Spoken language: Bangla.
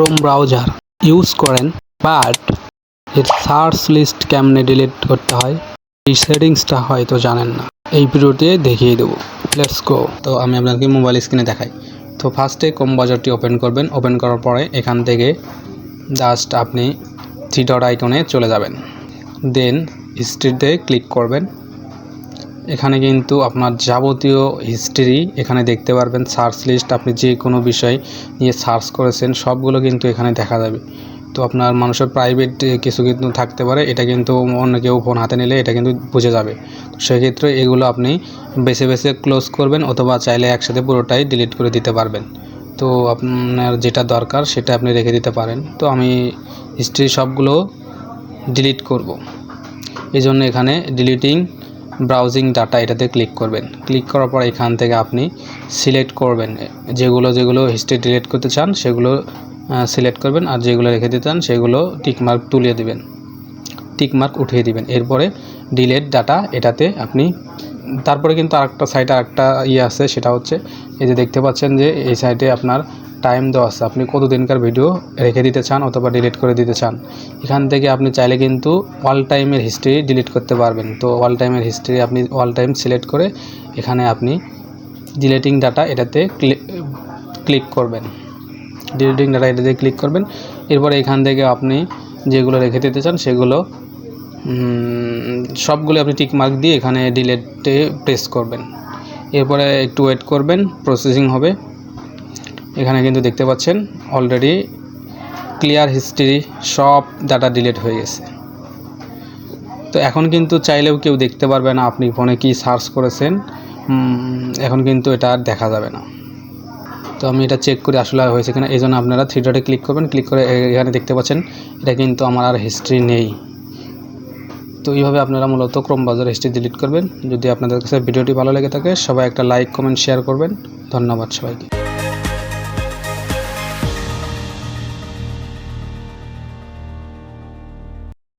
ক্রোম ব্রাউজার ইউজ করেন বাট এর সার্চ লিস্ট কেমনে ডিলিট করতে হয়, এই সেটিংসটা হয়তো জানেন না। এই ভিডিওতে দেখিয়ে দেবো। লেটস গো তো আমি আপনাকে মোবাইল স্ক্রিনে দেখাই। তো ফার্স্টে ক্রোম ব্রাউজারটি ওপেন করবেন। ওপেন করার পরে এখান থেকে জাস্ট আপনি থ্রি ডট আইকনে চলে যাবেন। দেন হিস্ট্রিতে ক্লিক করবেন। এখানে কিন্তু আপনার যাবতীয় হিস্ট্রি এখানে দেখতে পারবেন সার্চ লিস্ট আপনি যে কোনো বিষয় নিয়ে সার্চ করেছেন, সবগুলো কিন্তু এখানে দেখা যাবে। তো আপনার মানুষের প্রাইভেট কিছু কিন্তু থাকতে পারে, এটা কিন্তু অন্য কেউ ফোন হাতে নিলে এটা কিন্তু বুঝে যাবে। তো সেক্ষেত্রে এগুলো আপনি বেছে বেছে ক্লোজ করবেন অথবা চাইলে একসাথে পুরোটাই ডিলিট করে দিতে পারবেন। তো আপনার যেটা দরকার সেটা আপনি রেখে দিতে পারেন। তো আমি হিস্ট্রি সবগুলো ডিলিট করব। এই জন্য এখানে ডিলিটিং ব্রাউজিং ডাটা এটাতে ক্লিক করবেন। ক্লিক করার পর এখান থেকে আপনি সিলেক্ট করবেন। যেগুলো যেগুলো হিস্ট্রি ডিলিট করতে চান, সেগুলো সিলেক্ট করবেন আর যেগুলো রেখে দিতে চান, সেগুলো টিকমার্ক তুলে দেবেন। টিকমার্ক উঠিয়ে দিবেন। এরপরে ডিলেট ডাটা এটাতে আপনি তারপরে কিন্তু আরেকটা সাইটে আরেকটা ইয়ে আছে, সেটা হচ্ছে এই যে দেখতে পাচ্ছেন যে এই সাইটে আপনার টাইম দেওয়া আছে। আপনি কত দিনকার ভিডিও রেখে দিতে চান অথবা ডিলিট করে দিতে চান? এখান থেকে আপনি চাইলে কিন্তু অল টাইমের হিস্ট্রি ডিলিট করতে পারবেন। তো অল টাইমের হিস্ট্রি আপনি অল টাইম সিলেক্ট করে এখানে আপনি ডিলেটিং ডাটা এটাতে ক্লিক করবেন। ডিলেটিং ডাটা এটাতে ক্লিক করবেন। এরপরে এখান থেকে আপনি যেগুলো রেখে দিতে চান, সেগুলো সবগুলো আপনি টিক মার্ক দিয়ে এখানে ডিলেটে প্রেস করবেন। এরপরে একটু ওয়েট করবেন প্রসেসিং হবে। এখানে কিন্তু দেখতে পাচ্ছেন অলরেডি ক্লিয়ার হিস্ট্রি সব ডাটা ডিলেট হয়ে গেছে। তো এখন কিন্তু চাইলেও কেউ দেখতে পারবে না, আপনি ফোনে কি সার্চ করেছেন। এখন কিন্তু এটা আর দেখা যাবে না। তো আমি এটা চেক করে, আসলে হয়েছে কিনা এই জন্য আপনারা থ্রি ডটে ক্লিক করবেন ক্লিক করে এখানে দেখতে পাচ্ছেন, এটা কিন্তু আমার আর হিস্ট্রি নেই। তো এইভাবে আপনারা মূলত ক্রোম বাজার হিস্ট্রি ডিলিট করবেন। যদি আপনাদের কাছে ভিডিওটি ভালো লেগে থাকে, সবাই একটা লাইক কমেন্ট শেয়ার করবেন। ধন্যবাদ সবাইকে।